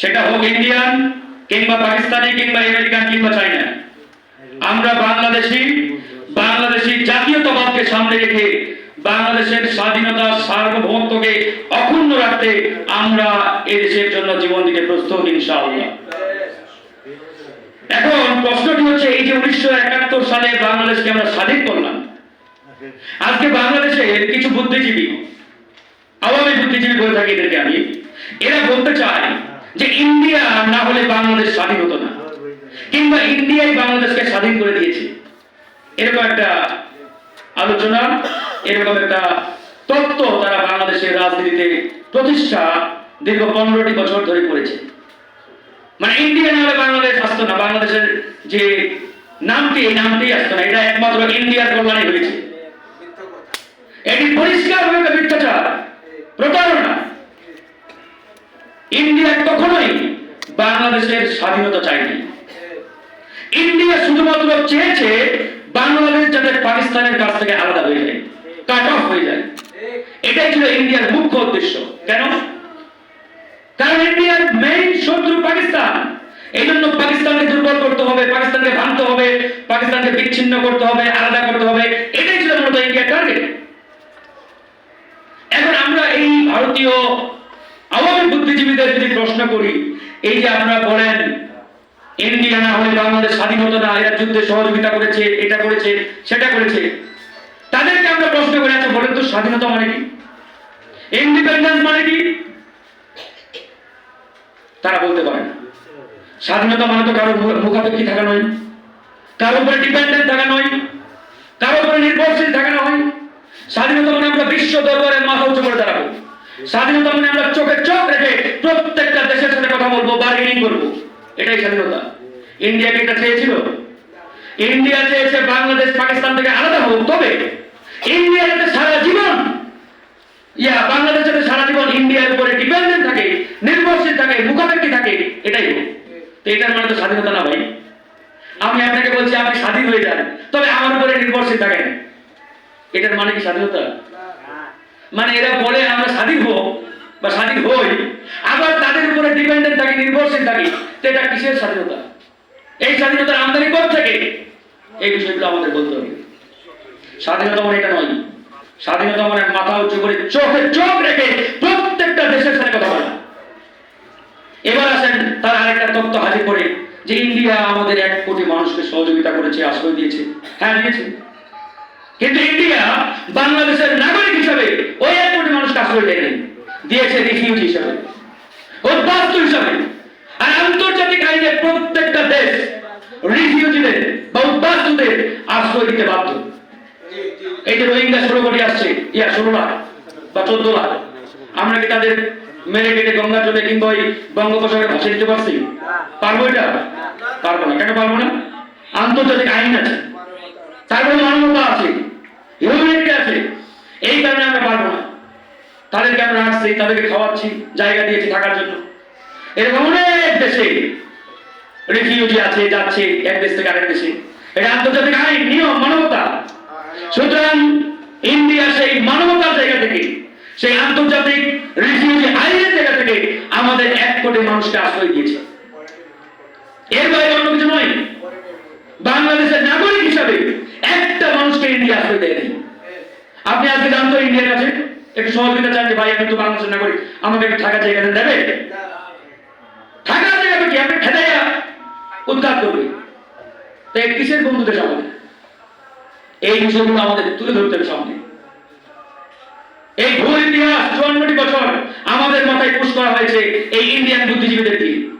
সেটা হোক ইন্ডিয়ান কিংবা পাকিস্তানি কিংবা আমেরিকান কিংবা চাইনা। আমরা বাংলাদেশি বাংলাদেশি জাতীয়তাবাদকে সামনে রেখে বাংলাদেশের স্বাধীনতা, সার্বভৌমত্বকে অক্ষুণ্ণ রাখতে আমরা এদেশের জন্য জীবন দিতে প্রস্তুত, ইনশাআল্লাহ। এখন প্রশ্নটি হচ্ছে, এই যে উনিশশো একাত্তর সালে বাংলাদেশকে আমরা স্বাধীন করলাম, আজকে বাংলাদেশের কিছু বুদ্ধিজীবী বুদ্ধিজীবী বলে থাকি এদেরকে আমি। এরা বলতে চায় যে ইন্ডিয়া না হলে বাংলাদেশ স্বাধীন হতো না। কিংবা ইন্ডিয়াই বাংলাদেশকে স্বাধীন করে দিয়েছে। এরকম একটা আলোচনা, এরকম একটা তত্ত্ব তারা বাংলাদেশের রাজনীতিতে প্রতিষ্ঠা দীর্ঘ পনেরোটি বছর ধরে করেছে। মানে ইন্ডিয়া না হলে বাংলাদেশ আসতো না। বাংলাদেশের যে নামটি, এই নামটি আসতো না। এটা একমাত্র ইন্ডিয়ার কল্যাণে হয়েছে। এটি পরিষ্কার হয়ে মিথ্যাচার। বাংলাদেশের স্বাধীনতা চায়নি ইন্ডিয়া শুধুমাত্র চেয়েছে বাংলাদেশ যাতে পাকিস্তানের কাছ থেকে আলাদা হয়ে যায় কাট অফ হয়ে যায়। এটাই ছিল ইন্ডিয়ার মুখ্য উদ্দেশ্য। কেন? কারণ ইন্ডিয়ার মেইন শত্রু পাকিস্তান। এই জন্য পাকিস্তানকে দুর্বল করতে হবে, পাকিস্তানকে ভাঙতে হবে, পাকিস্তানকে বিচ্ছিন্ন করতে হবে, আলাদা করতে হবে। এটাই ছিল মূলত ইন্ডিয়ার টার্গেট এখন আমরা এই ভারতীয় আওয়ামী বুদ্ধিজীবীদের যদি প্রশ্ন করি এই যে আপনারা বলেন ইন্ডিয়া না হলে বাংলাদেশ স্বাধীনতা না, এরা যুদ্ধে সহযোগিতা করেছে, এটা করেছে, সেটা করেছে। তাদেরকে আমরা প্রশ্ন করে আচ্ছা বলেন তো স্বাধীনতা মানে কি? ইন্ডিপেন্ডেন্স মানে কি? তারা বলতে পারে না। স্বাধীনতা মানে তো কারও মুখ- মুখাপেক্ষী থাকা নয় কারও উপরে ডিপেন্ডেন্ট থাকা নয় কারও উপরে নির্ভরশীল থাকা নয়। স্বাধীনতা মানে আমরা বিশ্ব দরবারে মাথা উঁচু করে দাঁড়াবো। স্বাধীনতা মানে আমরা চোখে চোখ রেখে প্রত্যেকটা দেশের সাথে কথা বলব বার্গেনিং করব। এটাই স্বাধীনতা। ইন্ডিয়াকে এটা চেয়েছিল? ইন্ডিয়া চেয়েছে বাংলাদেশ পাকিস্তান থেকে আলাদা হোক, তবে ইন্ডিয়া সারা জীবন, ইয়া সারা জীবন ইন্ডিয়ার উপরে ডিপেন্ডেন্ট থাকে, নির্ভরশীল থাকে, মুখাপেক্ষী থাকে, এটাই হোক। তো এটার মানে তো স্বাধীনতা না ভাই? আমি আপনাকে বলছি, আপনি স্বাধীন হয়ে যান, তবে আমার উপরে নির্ভরশীল থাকেন। এটার মানে কি স্বাধীনতা? মানে এরা বলে আমরা স্বাধীন হোক বা স্বাধীন হই। আবার তাদের উপরে ডিপেন্ডেন্ট থাকি, নির্ভরশীল থাকি, তো এটা কিসের স্বাধীনতা? এই স্বাধীনতার আমদানি কোথা থেকে? এই বিষয়গুলো আমাদের বলতে হবে। স্বাধীনতা মানে এটা নয়। স্বাধীনতা মানে মাথা উঁচু করে চোখে চোখ রেখে প্রত্যেকটা দেশের সাথে কথা বলা। এবার আসেন তার আরেকটা তথ্য হাজির করে যে ইন্ডিয়া আমাদের এক কোটি মানুষকে সহযোগিতা করেছে, আশ্রয় দিয়েছে। হ্যাঁ দিয়েছে। কিন্তু ইন্ডিয়া বাংলাদেশের নাগরিক হিসাবে, ওই এক কোটি মানুষকে আশ্রয় দেয়নি। দিয়েছে রিফিউজি হিসাবে, অভ্যাস্ত হিসাবে। আর আন্তর্জাতিক আইনে প্রত্যেকটা দেশ রিফিউজিদের বা অভ্যাস্তদের আশ্রয় দিতে বাধ্য। এই রোহিঙ্গা ষোলো কোটি আসছে, ইয়া ষোলো লাখ বা চোদ্দ লাখ। আমরা কি তাদের মেরে কেটে গঙ্গা জলে কিংবা ওই বঙ্গোপসাগরে ভাসিয়ে দিতে পারছি? পারব এটা? পারব না। কেন পারব না? আন্তর্জাতিক আইন আছে। তারপরে মানবতা আছে। হিউম্যানিটি আছে। এই কারণে আমরা পারব না। তাদেরকে আমরা রাখছি? তাদেরকে খাওয়াচ্ছি, জায়গা দিয়েছি থাকার জন্য। এরকম অনেক দেশে রিফিউজি আছে, যাচ্ছে এক দেশ থেকে আরেক দেশে। এটা আন্তর্জাতিক আইন, নিয়ম, মানবতা। সুতরাং ইন্ডিয়া সেই মানবতার জায়গা থেকে, সেই আন্তর্জাতিক রিফিউজি আইনের জায়গা থেকে আমাদের এক কোটি মানুষকে আশ্রয় দিয়েছে। এর বাইরে অন্য কিছু নয়। বাংলাদেশের নাগরিক হিসাবে একটা মানুষকে ইন্ডিয়া আশ্রয় দেয়নি। আপনি আজকে জানতো ইন্ডিয়ার কাছে একটু সহযোগিতা চান যে, ভাই, আমি তো বাংলাদেশের নাগরিক আমাকে একটু থাকার জায়গা দেবে? থাকার জায়গা কি? আপনি উদ্ধার করবে। তাই কিসের এই বিষয়গুলো আমাদের তুলে ধরতে হবে সামনে। এই ভুল ইতিহাস চুয়ান্নটি বছর আমাদের মাথায় পুশ করা হয়েছে এই ইন্ডিয়ান বুদ্ধিজীবীদের দিয়ে।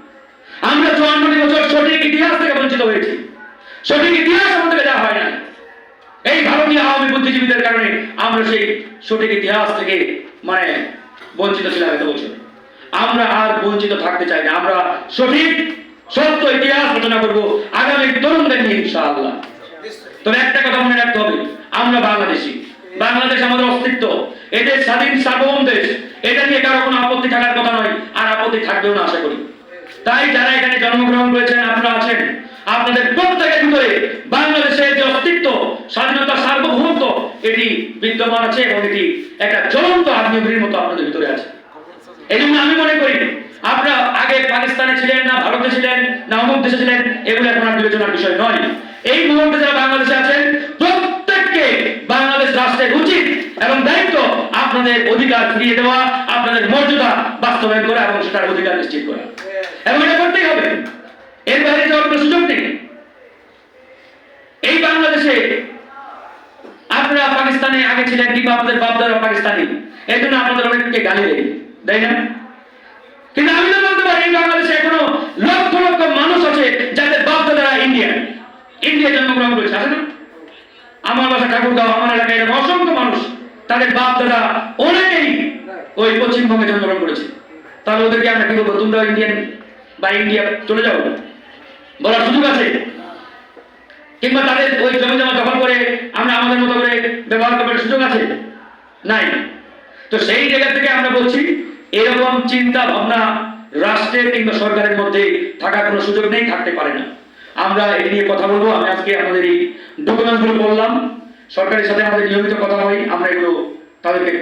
আমরা চুয়ান্নটি বছর সঠিক ইতিহাস থেকে বঞ্চিত হয়েছি। সঠিক ইতিহাস আমাদেরকে দেওয়া হয় না এই ভারতীয় আওয়ামী বুদ্ধিজীবীদের কারণে আমরা সেই সঠিক ইতিহাস থেকে মানে বঞ্চিত ছিলাম এত বছর। আমরা আর বঞ্চিত থাকতে চাই না। আমরা সঠিক, সত্য ইতিহাস রচনা করব আগামী তরুণদের নিয়ে ইনশাআল্লাহ। তবে একটা কথা মনে রাখতে হবে, আমরা বাংলাদেশি। বাংলাদেশ আমাদের অস্তিত্ব। এদের স্বাধীন, সার্বভৌম দেশ। এটা নিয়ে কারও কোনো আপত্তি থাকার কথা নয়, আর আপত্তি থাকবেও না, আশা করি। তাই যারা এখানে জন্মগ্রহণ করেছেন, আপনারা আছেন। আপনাদের প্রত্যেকের এটি বিদ্যমান আছে এবং এটি একটা জ্বলন্ত আগ্নেয়গির মতো আপনাদের ভিতরে আছে। এই আমি মনে করি, আপনারা আগে পাকিস্তানে ছিলেন না, ভারতে ছিলেন না, অমুক দেশে ছিলেন, এগুলো এখন আর বিবেচনার বিষয় নয়। এই মুহূর্তে যারা বাংলাদেশে আছেন, প্রত্যেককে বাংলাদেশ রাষ্ট্রের উচিত এবং দায়িত্ব আপনাদের অধিকার ফিরিয়ে দেওয়া, আপনাদের মর্যাদা বাস্তবায়ন করা এবং সেটার অধিকার নিশ্চিত করা। এবং এটা করতেই হবে। এর বাইরে যাওয়ার কোনো সুযোগ নেই। এই বাংলাদেশে আপনারা পাকিস্তানে আগে ছিলেন কিংবা আপনাদের বাপদারা পাকিস্তানি? এই জন্য আপনাদের অনেককে গালি দেয় তাই না? কিন্তু আমি তো বলতে পারি বাংলাদেশে এখনও লক্ষ লক্ষ মানুষ আছে যাদের বাপদাদারা ইন্ডিয়ান ইন্ডিয়া জন্মগ্রহণ করেছে, আছে না? আমার বাসা ঠাকুরগাঁও, আমার এলাকায় এরকম অসংখ্য মানুষ, তাদের বাপ দাদা অনেকেই ওই পশ্চিমবঙ্গে জন্মগ্রহণ করেছে। তাহলে ওদেরকে আমরা কি বলব তোমরা ইন্ডিয়ান বা ইন্ডিয়া চলে যাও। বলার সুযোগ আছে? কিংবা তাদের ওই জমি জমা দখল করে আমরা আমাদের মতো করে ব্যবহার করার সুযোগ আছে? নাই। তো সেই জায়গা থেকে আমরা বলছি, এরকম চিন্তা ভাবনা রাষ্ট্রের কিংবা সরকারের মধ্যে থাকার কোনো সুযোগ নেই, থাকতে পারে না। আমরা এ নিয়ে কথা বলব। আমি আজকে আমাদের এই ডকুমেন্টগুলো বললাম সরকারের সাথে আমাদের নিয়মিত কথা হয়। আমরা এগুলো তাদেরকে